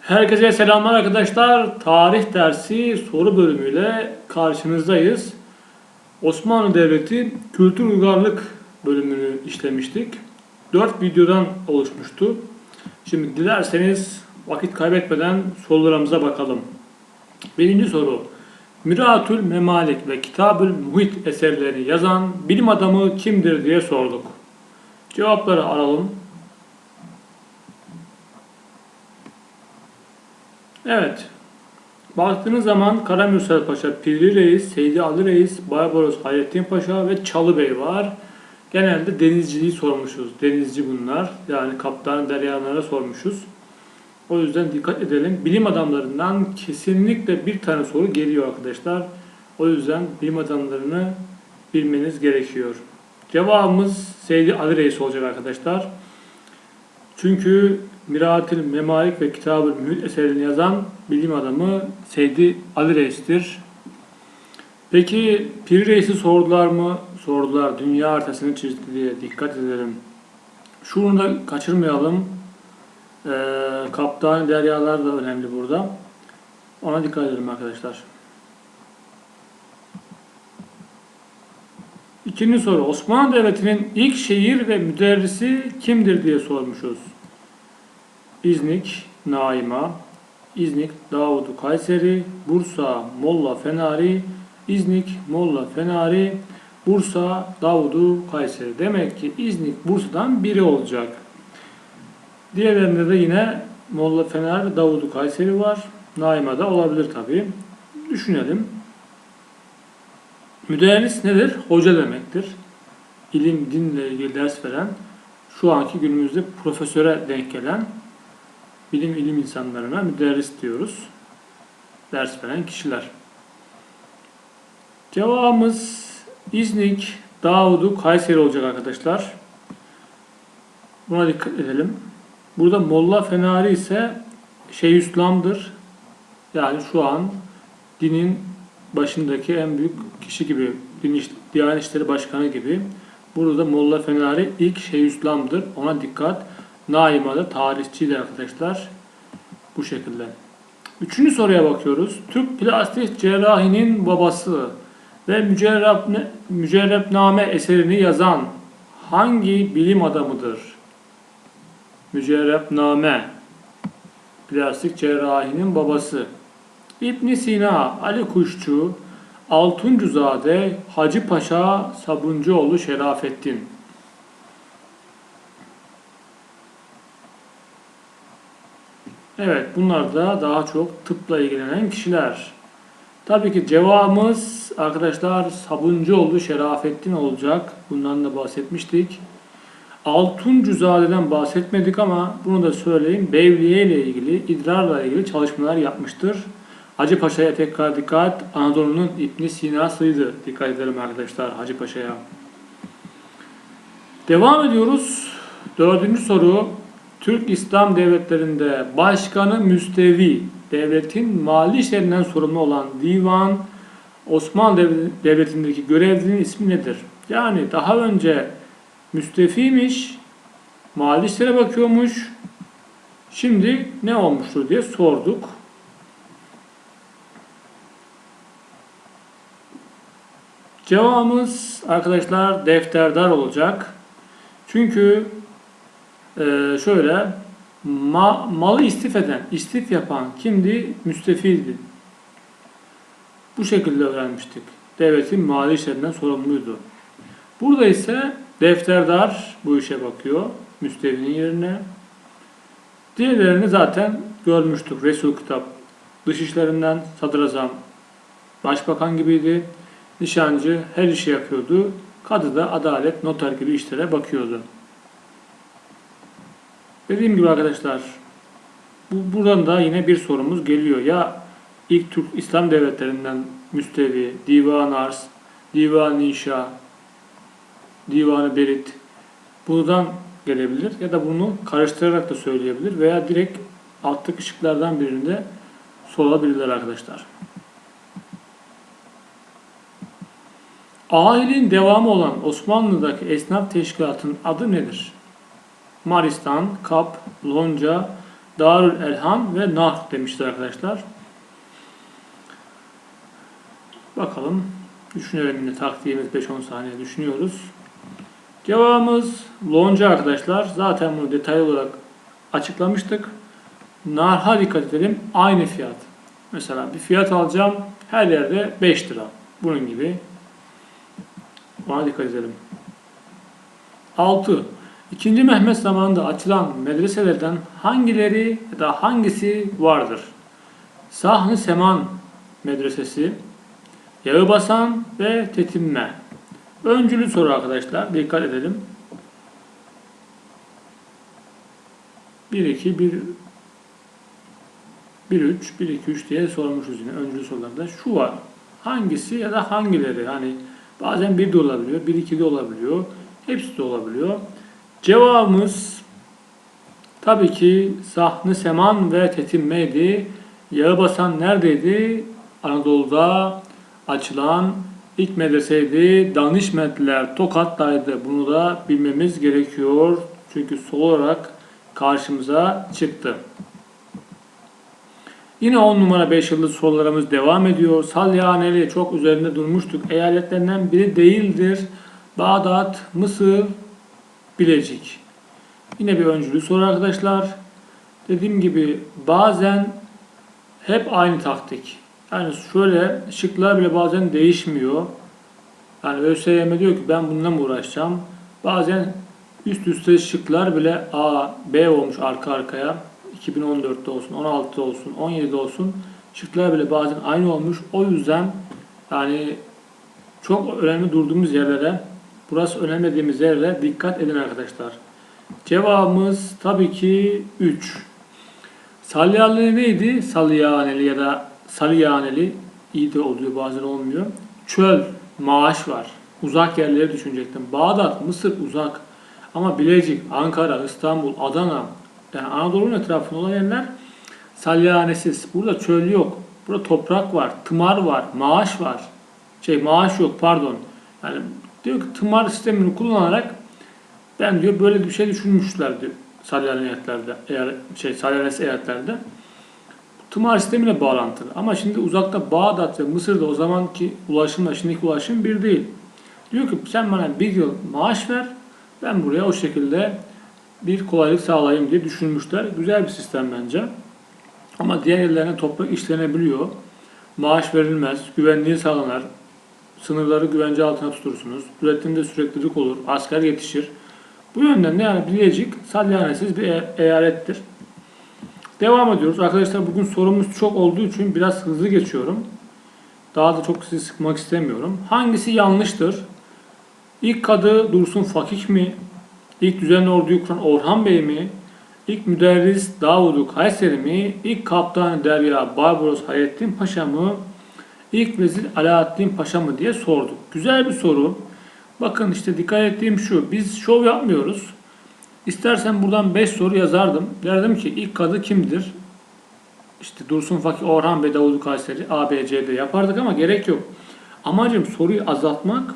Herkese selamlar arkadaşlar. Tarih dersi soru bölümüyle karşınızdayız. Osmanlı Devleti Kültür Uygarlık bölümünü işlemiştik. 4 videodan oluşmuştu. Şimdi dilerseniz vakit kaybetmeden sorularımıza bakalım. Birinci soru. Miratül Memalik ve Kitabül Muhit eserlerini yazan bilim adamı kimdir diye sorduk. Cevapları alalım. Evet. Baktığınız zaman Karamürsel Paşa, Pirli Reis, Seydi Ali Reis, Barbaros Hayrettin Paşa ve Çalı Bey var. Genelde denizciliği sormuşuz. Denizci bunlar. Yani kaptan deryalara sormuşuz. O yüzden dikkat edelim. Bilim adamlarından kesinlikle bir tane soru geliyor arkadaşlar. O yüzden bilim adamlarını bilmeniz gerekiyor. Cevabımız Seydi Ali Reis olacak arkadaşlar. Çünkü Miratil Memalik ve Kitab-ül Mühit eserini yazan bilim adamı Seydi Ali Reis'tir. Peki Pir Reis'i sordular mı? Sordular. Dünya haritasını çizdi diye dikkat edelim. Şunu da kaçırmayalım. Ee, Kaptan Deryalar da önemli burada. Ona dikkat edelim arkadaşlar. İkinci soru. Osmanlı Devleti'nin ilk şehir ve müderrisi kimdir diye sormuşuz. İznik, Naima, İznik, Davudu Kayseri, Bursa, Molla Fenari, İznik, Molla Fenari, Bursa, Davudu Kayseri. Demek ki İznik Bursa'dan biri olacak. Diğerlerinde de yine Molla Fenari ve Davudu Kayseri var. Naima'da olabilir tabi. Düşünelim. Müderris nedir? Hoca demektir. İlim, dinle ilgili ders veren, şu anki günümüzde profesöre denk gelen bilim ilim insanlarına müderris diyoruz. Ders veren kişiler. Cevabımız İznik, Davudu, Kayseri olacak arkadaşlar. Buna dikkat edelim. Burada Molla Fenari ise Şeyhülislam'dır. Yani şu an dinin başındaki en büyük kişi gibi, din Diyanet İşleri Başkanı gibi. Burada Molla Fenari ilk Şeyhülislam'dır. Ona dikkat. Naima'da tarihçiydi arkadaşlar. Bu şekilde. Üçüncü soruya bakıyoruz. Türk plastik cerrahinin babası ve mücerrep, mücerrepname eserini yazan hangi bilim adamıdır? Mücerrepname plastik cerrahinin babası. İbn Sina, Ali Kuşçu, Altuncuzade, Hacı Paşa, Sabuncuoğlu Şerafettin. Evet bunlar da daha çok tıpla ilgilenen kişiler. Tabii ki cevabımız arkadaşlar Sabuncuoğlu Şerafettin olacak. Bundan da bahsetmiştik. Altuncuzade'den bahsetmedik ama bunu da söyleyeyim. Bevliye ile ilgili, idrarla ilgili çalışmalar yapmıştır. Hacı Paşa'ya tekrar dikkat. Anadolu'nun İbn Sina'sıydı. Dikkat edelim arkadaşlar Hacı Paşa'ya. Devam ediyoruz. Dördüncü soru. Türk İslam devletlerinde başkanı müstevi, devletin mali işlerinden sorumlu olan divan, Osmanlı Devleti'ndeki görevlinin ismi nedir? Yani daha önce müstefiymiş, mali işlere bakıyormuş, şimdi ne olmuştur diye sorduk. Cevabımız arkadaşlar defterdar olacak. Çünkü e, şöyle ma, malı istif eden, istif yapan kimdi? Müstefildi. Bu şekilde öğrenmiştik. Devletin mali işlerinden sorumluydu. Burada ise defterdar bu işe bakıyor. Müstevinin yerine. Diğerlerini zaten görmüştük. Resul kitap dışişlerinden sadrazam, başbakan gibiydi. Nişancı her işi yapıyordu. Kadı da adalet, noter gibi işlere bakıyordu. Dediğim gibi arkadaşlar bu, buradan da yine bir sorumuz geliyor. Ya ilk Türk İslam devletlerinden Müstevi, Divan Ars, Divan İnşa, Divanı Berit buradan gelebilir ya da bunu karıştırarak da söyleyebilir veya direkt alttaki şıklardan birinde sorabilirler arkadaşlar. Ailenin devamı olan Osmanlı'daki esnaf teşkilatının adı nedir? Maristan, Kap, Lonca, Darül Elhan ve Nahr demişler arkadaşlar. Bakalım. Düşünelim yine taktiğimiz 5-10 saniye düşünüyoruz. Cevabımız lonca arkadaşlar. Zaten bunu detaylı olarak açıklamıştık. Narha dikkat edelim. Aynı fiyat. Mesela bir fiyat alacağım. Her yerde 5 lira. Bunun gibi. Ona dikkat edelim. 6. İkinci Mehmet zamanında açılan medreselerden hangileri ya da hangisi vardır? Sahn-ı Seman Medresesi, Yağıbasan ve Tetinme. Öncülü soru arkadaşlar. Dikkat edelim. 1 2 1 1 3 1 2 3 diye sormuşuz yine öncülü sorularda. Şu var. Hangisi ya da hangileri? Hani bazen 1 de olabiliyor, 1 2 de olabiliyor. Hepsi de olabiliyor. Cevabımız tabii ki Sahne Seman ve Tetinme'ydi. Yağı basan neredeydi? Anadolu'da açılan ilk medreseydi. Danışmetler Tokat'taydı. Bunu da bilmemiz gerekiyor. Çünkü sol olarak karşımıza çıktı. Yine 10 numara 5 yıldız sorularımız devam ediyor. Salyaneli çok üzerinde durmuştuk. Eyaletlerinden biri değildir. Bağdat, Mısır, Bilecik. Yine bir öncülü soru arkadaşlar. Dediğim gibi bazen hep aynı taktik. Yani şöyle şıklar bile bazen değişmiyor. Yani ÖSYM diyor ki ben bununla mı uğraşacağım? Bazen üst üste şıklar bile A, B olmuş arka arkaya. 2014'te olsun, 16'da olsun, 17'de olsun. Şıklar bile bazen aynı olmuş. O yüzden yani çok önemli durduğumuz yerlere, burası önemli dediğimiz yerlere dikkat edin arkadaşlar. Cevabımız tabii ki 3. Salyaneli neydi? Salyaneli ya da Salyaneli iyi de oluyor bazen olmuyor. Çöl, maaş var. Uzak yerleri düşünecektim. Bağdat, Mısır uzak. Ama Bilecik, Ankara, İstanbul, Adana, yani Anadolu'nun etrafında olan yerler salyanesiz. Burada çöl yok. Burada toprak var, tımar var, maaş var. Şey maaş yok pardon. Yani diyor ki tımar sistemini kullanarak ben diyor böyle bir şey düşünmüşler diyor salyanetlerde, eğer şey salyanes eyaletlerde. Tımar sistemiyle bağlantılı. Ama şimdi uzakta Bağdat ve Mısır'da o zamanki ulaşımla şimdiki ulaşım bir değil. Diyor ki sen bana bir yıl maaş ver, ben buraya o şekilde bir kolaylık sağlayayım diye düşünmüşler. Güzel bir sistem bence. Ama diğer yerlerine toprak işlenebiliyor. Maaş verilmez, güvenliği sağlanır, sınırları güvence altına tutursunuz. Üretimde süreklilik olur, asker yetişir. Bu yönden de yani Bilecik salyanesiz bir e- eyalettir. Devam ediyoruz. Arkadaşlar bugün sorumuz çok olduğu için biraz hızlı geçiyorum. Daha da çok sizi sıkmak istemiyorum. Hangisi yanlıştır? İlk kadı Dursun Fakih mi? İlk düzenli orduyu kuran Orhan Bey mi? İlk müderris Davudu Kayseri mi? İlk kaptan Derya Barbaros Hayrettin Paşa mı? İlk vezir Alaaddin Paşa mı diye sorduk. Güzel bir soru. Bakın işte dikkat ettiğim şu. Biz şov yapmıyoruz. İstersen buradan 5 soru yazardım. Derdim ki ilk kadı kimdir? İşte Dursun Fakir, Orhan Bey, Davudu Kayseri, A, B, C, D yapardık ama gerek yok. Amacım soruyu azaltmak,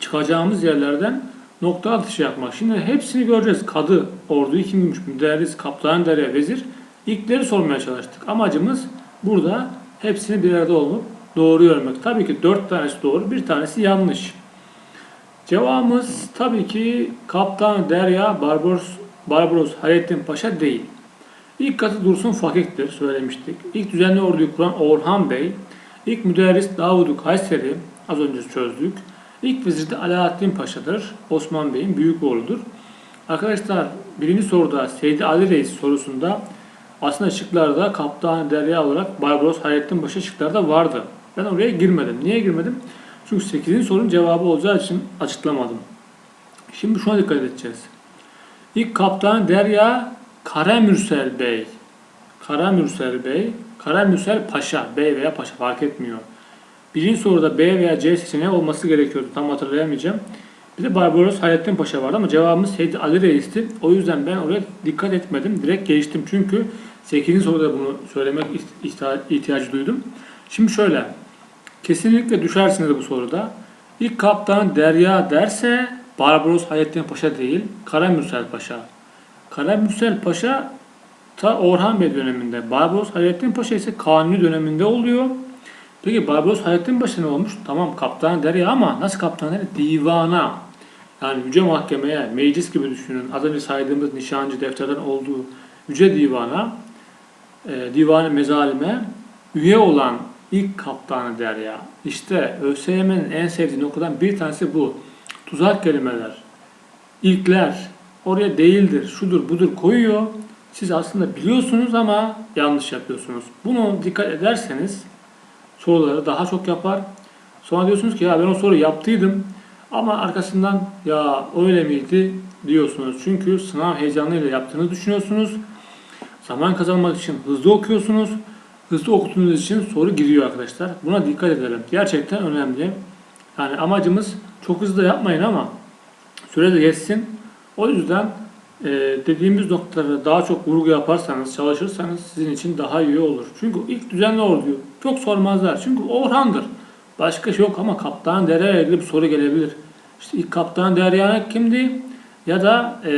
çıkacağımız yerlerden nokta atışı yapmak. Şimdi hepsini göreceğiz. Kadı, orduyu kim gümüş, müderris, kaptan, derya, vezir. İlkleri sormaya çalıştık. Amacımız burada hepsini bir arada olup doğru görmek. Tabii ki 4 tanesi doğru, bir tanesi yanlış. Cevabımız tabii ki Kaptan Derya Barbaros, Barbaros Hayrettin Paşa değil. İlk katı Dursun Fakih'tir söylemiştik. İlk düzenli orduyu kuran Orhan Bey, ilk müderris Davudu Kayseri az önce çözdük. İlk vezir de Alaaddin Paşa'dır. Osman Bey'in büyük oğludur. Arkadaşlar birinci soruda Seydi Ali Reis sorusunda aslında şıklarda Kaptan Derya olarak Barbaros Hayrettin Paşa şıklarda vardı. Ben oraya girmedim. Niye girmedim? Çünkü 8. sorunun cevabı olacağı için açıklamadım. Şimdi şuna dikkat edeceğiz. İlk kaptan Derya Karamürsel Bey. Karamürsel Bey, Karamürsel Paşa, Bey veya Paşa fark etmiyor. Birinci soruda B veya C seçeneği olması gerekiyordu. Tam hatırlayamayacağım. Bir de Barbaros Hayrettin Paşa vardı ama cevabımız Seydi Ali Reis'ti. O yüzden ben oraya dikkat etmedim. Direkt geçtim çünkü 8. soruda bunu söylemek ihtiyacı duydum. Şimdi şöyle. Kesinlikle düşersiniz bu soruda. İlk kaptan Derya derse Barbaros Hayrettin Paşa değil, Karamürsel Paşa. Karamürsel Paşa ta Orhan Bey döneminde. Barbaros Hayrettin Paşa ise Kanuni döneminde oluyor. Peki Barbaros Hayrettin Paşa ne olmuş? Tamam kaptan derya ama nasıl kaptan derya? Divana. Yani yüce mahkemeye, meclis gibi düşünün. Az önce saydığımız nişancı defterden olduğu yüce divana, e, divanı mezalime üye olan ilk kaptanı derya. İşte ÖSYM'nin en sevdiği noktadan bir tanesi bu. Tuzak kelimeler. İlkler. Oraya değildir, şudur budur koyuyor. Siz aslında biliyorsunuz ama yanlış yapıyorsunuz. Bunu dikkat ederseniz soruları daha çok yapar. Sonra diyorsunuz ki ya ben o soruyu yaptıydım ama arkasından ya öyle miydi diyorsunuz. Çünkü sınav heyecanıyla yaptığını düşünüyorsunuz. Zaman kazanmak için hızlı okuyorsunuz. Hızlı okuduğunuz için soru giriyor arkadaşlar. Buna dikkat edelim. Gerçekten önemli. Yani amacımız çok hızlı yapmayın ama süre de geçsin. O yüzden e, dediğimiz noktalara daha çok vurgu yaparsanız, çalışırsanız sizin için daha iyi olur. Çünkü ilk düzenli orduyu çok sormazlar. Çünkü Orhan'dır. Başka şey yok ama Kaptan Derya ile ilgili bir soru gelebilir. İşte ilk Kaptan Derya kimdi? Ya da e,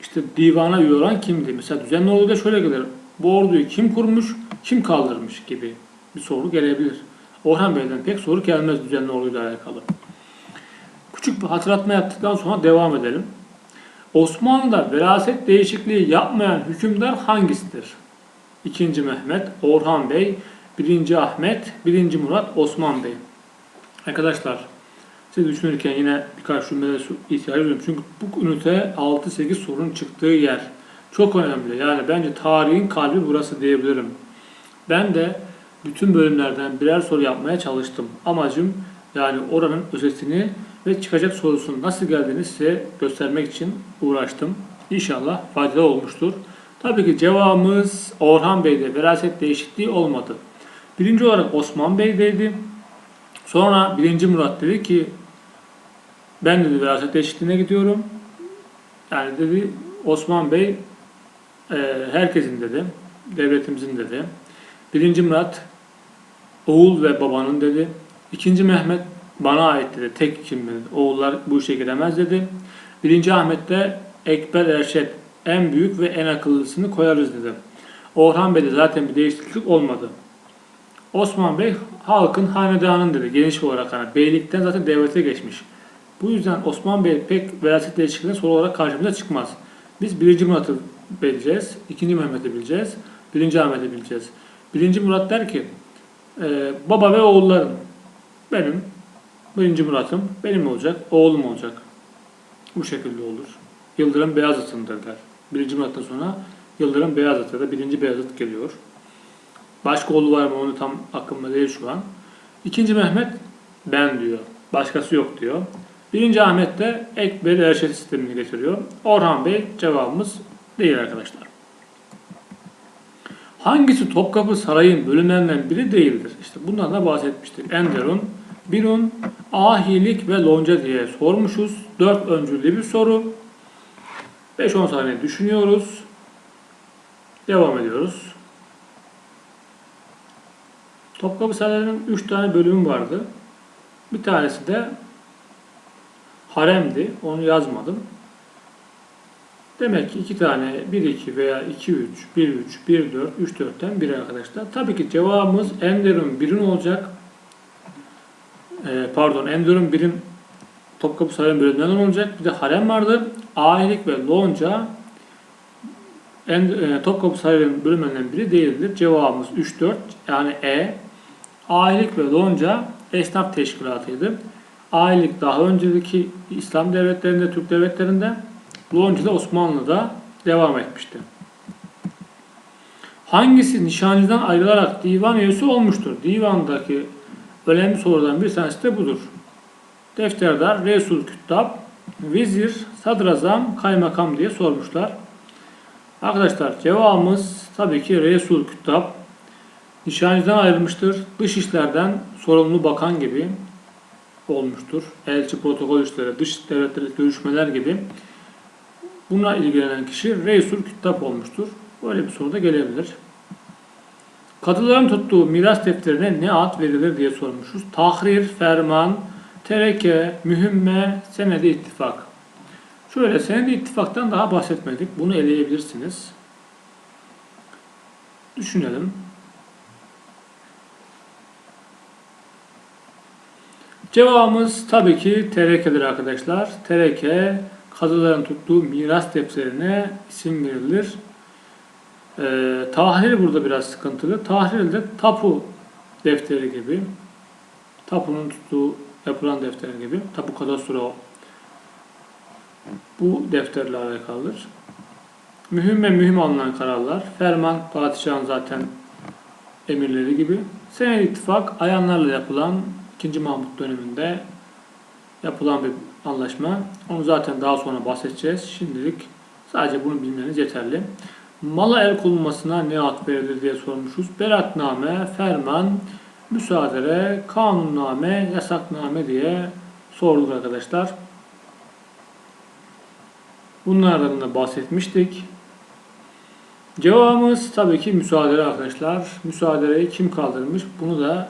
işte divana üye olan kimdi? Mesela düzenli orduda şöyle gelir. Bu orduyu kim kurmuş, kim kaldırmış gibi bir soru gelebilir. Orhan Bey'den pek soru gelmez düzenli orduyla alakalı. Küçük bir hatırlatma yaptıktan sonra devam edelim. Osmanlı'da veraset değişikliği yapmayan hükümdar hangisidir? 2. Mehmet, Orhan Bey, 1. Ahmet, 1. Murat, Osman Bey. Arkadaşlar siz düşünürken yine birkaç cümlede ihtiyaç duyuyorum. Çünkü bu ünite 6-8 sorunun çıktığı yer. Çok önemli. Yani bence tarihin kalbi burası diyebilirim. Ben de bütün bölümlerden birer soru yapmaya çalıştım. Amacım yani oranın özetini ve çıkacak sorusunun nasıl geldiğini size göstermek için uğraştım. İnşallah faydalı olmuştur. Tabii ki cevabımız Orhan Bey'de veraset değişikliği olmadı. Birinci olarak Osman Bey'deydi. Sonra birinci Murat dedi ki ben dedi veraset değişikliğine gidiyorum. Yani dedi Osman Bey herkesin dedi. Devletimizin dedi. Birinci Murat oğul ve babanın dedi. İkinci Mehmet bana ait dedi. Tek kim dedi. Oğullar bu işe giremez dedi. Birinci Ahmet de Ekber Erşet en büyük ve en akıllısını koyarız dedi. Orhan Bey'de zaten bir değişiklik olmadı. Osman Bey halkın hanedanın dedi. Geniş olarak hani beylikten zaten devlete geçmiş. Bu yüzden Osman Bey pek veraset değişikliğine soru olarak karşımıza çıkmaz. Biz birinci Murat'ı bileceğiz, ikinci Mehmet'i bileceğiz, birinci Ahmet'i bileceğiz. Birinci Murat der ki, e, baba ve oğullarım benim, birinci Murat'ım benim olacak, oğlum olacak. Bu şekilde olur. Yıldırım Beyazıt'ındır der. Birinci Murat'tan sonra Yıldırım Beyazıt ya da birinci Beyazıt geliyor. Başka oğlu var mı onu tam aklımda değil şu an. İkinci Mehmet ben diyor. Başkası yok diyor. Birinci Ahmet de Ekber Erşet sistemini getiriyor. Orhan Bey cevabımız değil arkadaşlar. Hangisi Topkapı Sarayı'nın bölümlerinden biri değildir? İşte bundan da bahsetmiştik. Enderun, Birun, Ahilik ve Lonca diye sormuşuz. Dört öncüllü bir soru. 5-10 saniye düşünüyoruz. Devam ediyoruz. Topkapı Sarayı'nın 3 tane bölümü vardı. Bir tanesi de haremdi. Onu yazmadım. Demek ki iki tane 1-2 veya 2-3, 1-3, 1-4, 3-4'ten biri arkadaşlar. Tabii ki cevabımız Enderun 1'in olacak. Ee, pardon Enderun 1'in Topkapı Sarayı'nın bölümlerinden olacak. Bir de harem vardı. Ahilik ve Lonca en, e, Topkapı Sarayı'nın bölümlerinden biri değildir. Cevabımız 3-4 yani E. Ahilik ve Lonca esnaf teşkilatıydı. Ahilik daha önceki İslam devletlerinde, Türk devletlerinde, Lonca da Osmanlı'da devam etmişti. Hangisi nişancıdan ayrılarak divan üyesi olmuştur? Divandaki önemli sorulardan bir tanesi de budur. Defterdar, Resul Küttab, Vezir, Sadrazam, Kaymakam diye sormuşlar. Arkadaşlar cevabımız tabii ki Resul Küttab. Nişancıdan ayrılmıştır. Dış işlerden sorumlu bakan gibi olmuştur. Elçi protokol işleri, dış devletlerle görüşmeler gibi. Buna ilgilenen kişi Resul Küttab olmuştur. Böyle bir soru da gelebilir. Kadıların tuttuğu miras defterine ne ad verilir diye sormuşuz. Tahrir, ferman, tereke, mühimme, senedi ittifak. Şöyle senedi ittifaktan daha bahsetmedik. Bunu eleyebilirsiniz. Düşünelim. Cevabımız tabii ki terekedir arkadaşlar. Tereke, kadıların tuttuğu miras defterine isim verilir. Ee, tahlil burada biraz sıkıntılı. Tahlil de tapu defteri gibi. Tapunun tuttuğu yapılan defter gibi. Tapu kadastro bu defterle alakalıdır. Mühim ve mühim alınan kararlar. Ferman, padişahın zaten emirleri gibi. Senedi ittifak ayanlarla yapılan 2. Mahmut döneminde yapılan bir anlaşma. Onu zaten daha sonra bahsedeceğiz. Şimdilik sadece bunu bilmeniz yeterli. Mala el konulmasına ne ad verilir diye sormuşuz. Beratname, ferman, müsaadere, kanunname, yasakname diye sorduk arkadaşlar. Bunlardan da bahsetmiştik. Cevabımız tabii ki müsaadele arkadaşlar. Müsaadereyi kim kaldırmış? Bunu da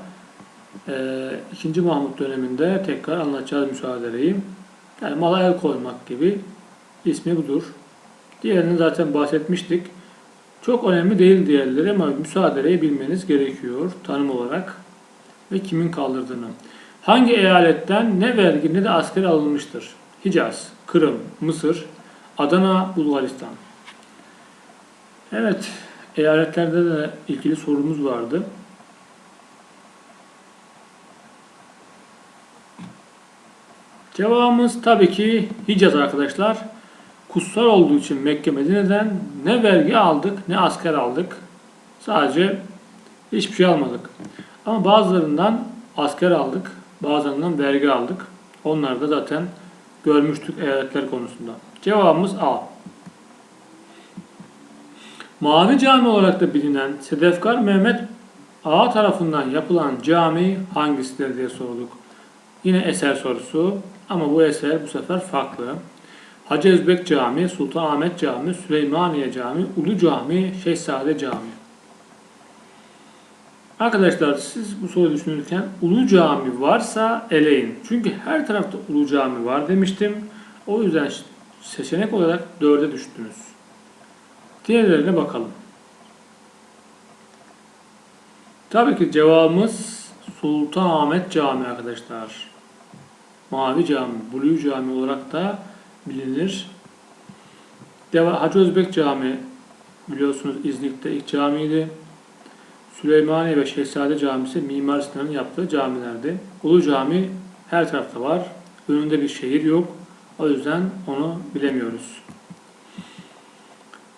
e, 2. Mahmut döneminde tekrar anlatacağız müsaadereyi. Yani mala koymak gibi ismi budur. Diğerini zaten bahsetmiştik. Çok önemli değil diğerleri ama müsaadereyi bilmeniz gerekiyor tanım olarak ve kimin kaldırdığını. Hangi eyaletten ne vergi ne de asker alınmıştır? Hicaz, Kırım, Mısır, Adana, Bulgaristan. Evet, eyaletlerde de ilgili sorumuz vardı. Cevabımız tabii ki Hicaz arkadaşlar. Kutsal olduğu için Mekke Medine'den ne vergi aldık ne asker aldık. Sadece hiçbir şey almadık. Ama bazılarından asker aldık, bazılarından vergi aldık. Onları da zaten görmüştük eyaletler konusunda. Cevabımız A. Mavi Cami olarak da bilinen Sedefkar Mehmet Ağa tarafından yapılan cami hangisidir diye sorduk. Yine eser sorusu ama bu eser bu sefer farklı. Hacı Özbek Camii, Sultanahmet Camii, Süleymaniye Camii, Ulu Cami, Şehzade Camii. Arkadaşlar siz bu soruyu düşünürken Ulu Cami varsa eleyin. Çünkü her tarafta Ulu Cami var demiştim. O yüzden seçenek olarak 4'e düştünüz. Diğerlerine bakalım. Tabii ki cevabımız Sultanahmet Camii arkadaşlar. Mavi Cami, Blue Cami olarak da bilinir. Deva, Hacı Özbek Camii biliyorsunuz İznik'te ilk camiydi. Süleymaniye ve Şehzade Camisi Mimar Sinan'ın yaptığı camilerdi. Ulu Cami her tarafta var. Önünde bir şehir yok. O yüzden onu bilemiyoruz.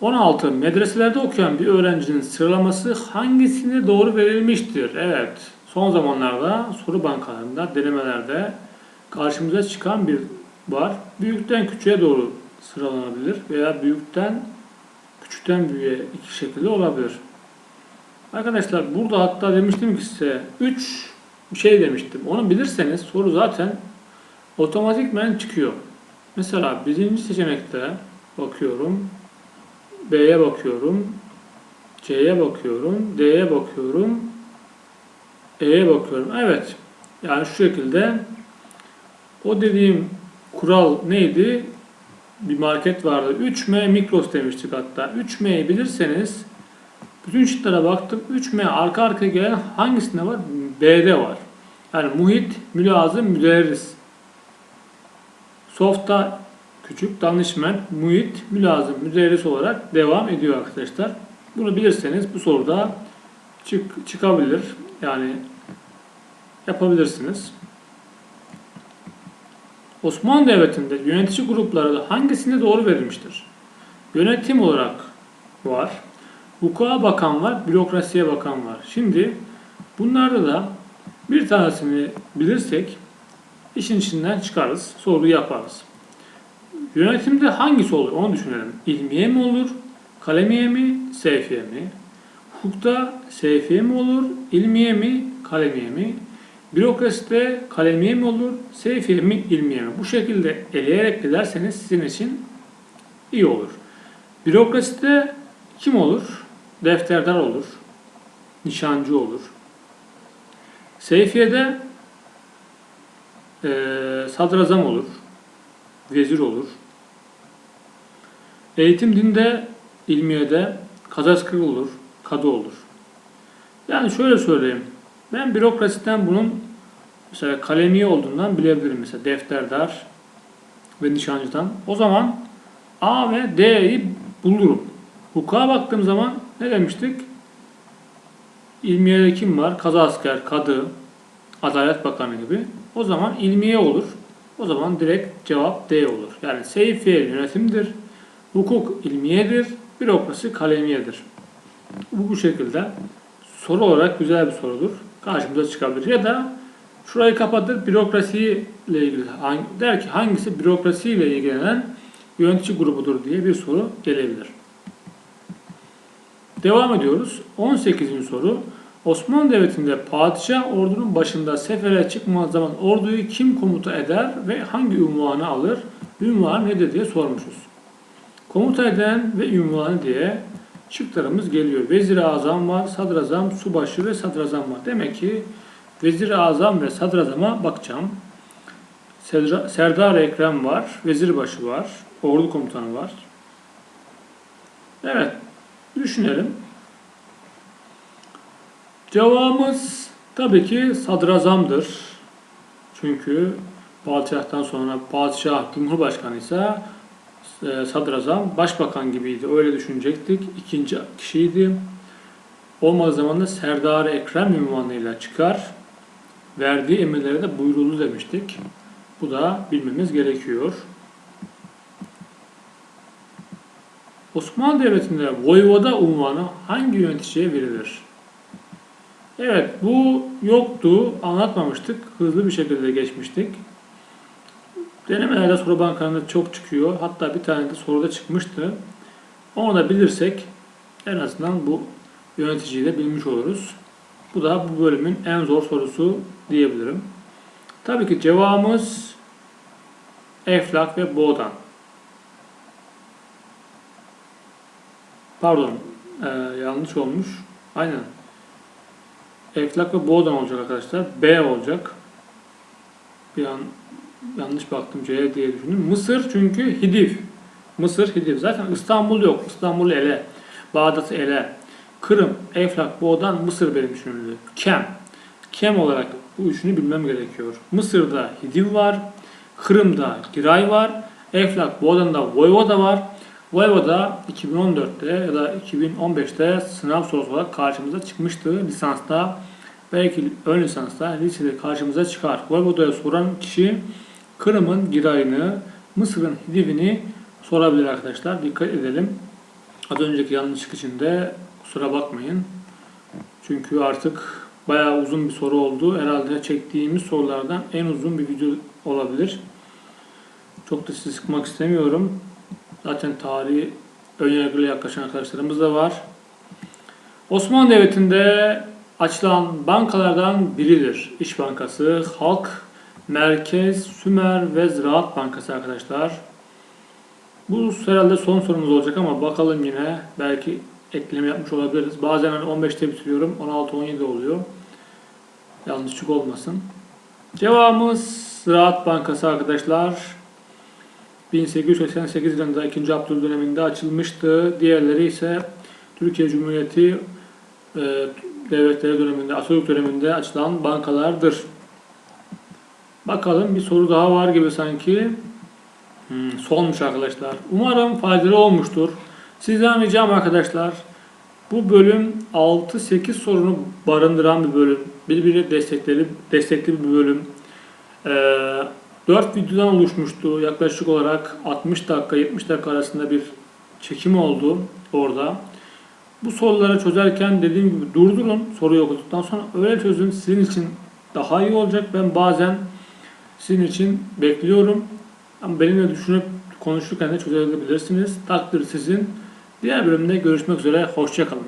16. Medreselerde okuyan bir öğrencinin sıralaması hangisine doğru verilmiştir? Evet. Son zamanlarda soru bankalarında, denemelerde karşımıza çıkan bir var. Büyükten küçüğe doğru sıralanabilir veya büyükten küçükten büyüğe iki şekilde olabilir. Arkadaşlar burada hatta demiştim ki size 3 bir şey demiştim. Onu bilirseniz soru zaten otomatikmen çıkıyor. Mesela birinci seçenekte bakıyorum. B'ye bakıyorum. C'ye bakıyorum. D'ye bakıyorum. E'ye bakıyorum. Evet. Yani şu şekilde o dediğim kural neydi? Bir market vardı. 3M Mikros demiştik hatta. 3M'yi bilirseniz bütün şıklara baktım. 3M arka arkaya gelen hangisinde var? B'de var. Yani muhit, mülazım, müderris. Soft'ta küçük danışman, muhit, mülazım, müderris olarak devam ediyor arkadaşlar. Bunu bilirseniz bu soruda çık, çıkabilir. Yani yapabilirsiniz. Osmanlı Devleti'nde yönetici grupları hangisinde doğru verilmiştir? Yönetim olarak var. Hukuka bakan var, bürokrasiye bakan var. Şimdi bunlarda da bir tanesini bilirsek işin içinden çıkarız, soruyu yaparız. Yönetimde hangisi olur onu düşünelim. İlmiye mi olur, kalemiye mi, seyfiye mi? Hukukta seyfiye mi olur, ilmiye mi, kalemiye mi? Bürokraside kalemiye mi olur, seyfiye mi, ilmiye mi? Bu şekilde eleyerek giderseniz sizin için iyi olur. Bürokraside kim olur? Defterdar olur, nişancı olur. Seyfiye'de e, sadrazam olur, vezir olur. Eğitim dinde, ilmiyede kazaskır olur, kadı olur. Yani şöyle söyleyeyim. Ben bürokrasiden bunun mesela kalemi olduğundan bilebilirim. Mesela defterdar ve nişancıdan. O zaman A ve D'yi bulurum. Hukuka baktığım zaman ne demiştik? İlmiye'de kim var? Kaza asker, kadı, Adalet Bakanı gibi. O zaman ilmiye olur. O zaman direkt cevap D olur. Yani seyfiye yönetimdir. Hukuk ilmiyedir. Bürokrasi kalemiyedir. Bu, bu şekilde soru olarak güzel bir sorudur. Karşımıza çıkabilir. Ya da şurayı kapatır bürokrasiyle ilgili der ki hangisi bürokrasiyle ilgilenen yönetici grubudur diye bir soru gelebilir. Devam ediyoruz. 18. soru. Osmanlı Devleti'nde padişah ordunun başında sefere çıkmadığı zaman orduyu kim komuta eder ve hangi ünvanı alır? Ünvan nedir diye sormuşuz. Komuta eden ve ünvanı diye şıklarımız geliyor. Vezir-i Azam var, sadrazam, subaşı ve sadrazam var. Demek ki Vezir-i Azam ve sadrazama bakacağım. Serdar Ekrem var, vezirbaşı var, ordu komutanı var. Evet, düşünelim. Cevabımız tabii ki sadrazamdır. Çünkü padişahtan sonra padişah cumhurbaşkanı ise sadrazam başbakan gibiydi. Öyle düşünecektik. İkinci kişiydi. Olmadığı zaman da Serdar Ekrem ünvanıyla çıkar. Verdiği emirlere de buyrulu demiştik. Bu da bilmemiz gerekiyor. Osmanlı Devleti'nde voyvoda unvanı hangi yöneticiye verilir? Evet bu yoktu, anlatmamıştık. Hızlı bir şekilde geçmiştik. Denemelerde soru bankalarında çok çıkıyor. Hatta bir tane de soruda çıkmıştı. Onu da bilirsek en azından bu yöneticiyi de bilmiş oluruz. Bu da bu bölümün en zor sorusu diyebilirim. Tabii ki cevabımız Eflak ve Boğdan. Pardon, ee, yanlış olmuş. Aynen. Eflak ve Boğdan olacak arkadaşlar. B olacak. Bir an yanlış baktım C diye düşündüm. Mısır çünkü Hidiv. Mısır Hidiv. Zaten İstanbul yok. İstanbul ele. Bağdat ele. Kırım, Eflak, Boğdan, Mısır benim düşünüldü. Kem. Kem olarak bu üçünü bilmem gerekiyor. Mısır'da Hidiv var. Kırım'da Giray var. Eflak, Boğdan'da Voyvoda var. Voyvoda 2014'te ya da 2015'te sınav sorusu olarak karşımıza çıkmıştı lisansta. Belki ön lisansta, lisede karşımıza çıkar. Voyvoda'ya soran kişi Kırım'ın Giray'ını, Mısır'ın Hidiv'ini sorabilir arkadaşlar. Dikkat edelim. Az önceki yanlışlık için de kusura bakmayın. Çünkü artık bayağı uzun bir soru oldu. Herhalde çektiğimiz sorulardan en uzun bir video olabilir. Çok da sizi sıkmak istemiyorum. Zaten tarihi önyargıyla yaklaşan arkadaşlarımız da var. Osmanlı Devleti'nde açılan bankalardan biridir. İş Bankası, Halk, Merkez, Sümer ve Ziraat Bankası arkadaşlar. Bu herhalde son sorumuz olacak ama bakalım yine belki ekleme yapmış olabiliriz. Bazen hani 15'te bitiriyorum 16-17 oluyor. Yanlışlık olmasın. Cevabımız Ziraat Bankası arkadaşlar. 1888 yılında 2. Abdül döneminde açılmıştı. Diğerleri ise Türkiye Cumhuriyeti e, devletleri döneminde, Atatürk döneminde açılan bankalardır. Bakalım bir soru daha var gibi sanki. Hmm, solmuş arkadaşlar. Umarım faydalı olmuştur. Sizden ricam arkadaşlar bu bölüm 6-8 sorunu barındıran bir bölüm. Birbiri destekli, destekli bir bölüm. Ee, 4 videodan oluşmuştu. Yaklaşık olarak 60 dakika 70 dakika arasında bir çekim oldu orada. Bu soruları çözerken dediğim gibi durdurun soruyu okuduktan sonra öyle çözün sizin için daha iyi olacak. Ben bazen sizin için bekliyorum. Ama benimle düşünüp konuşurken de çözebilirsiniz. Takdir sizin. Diğer bölümde görüşmek üzere. Hoşçakalın.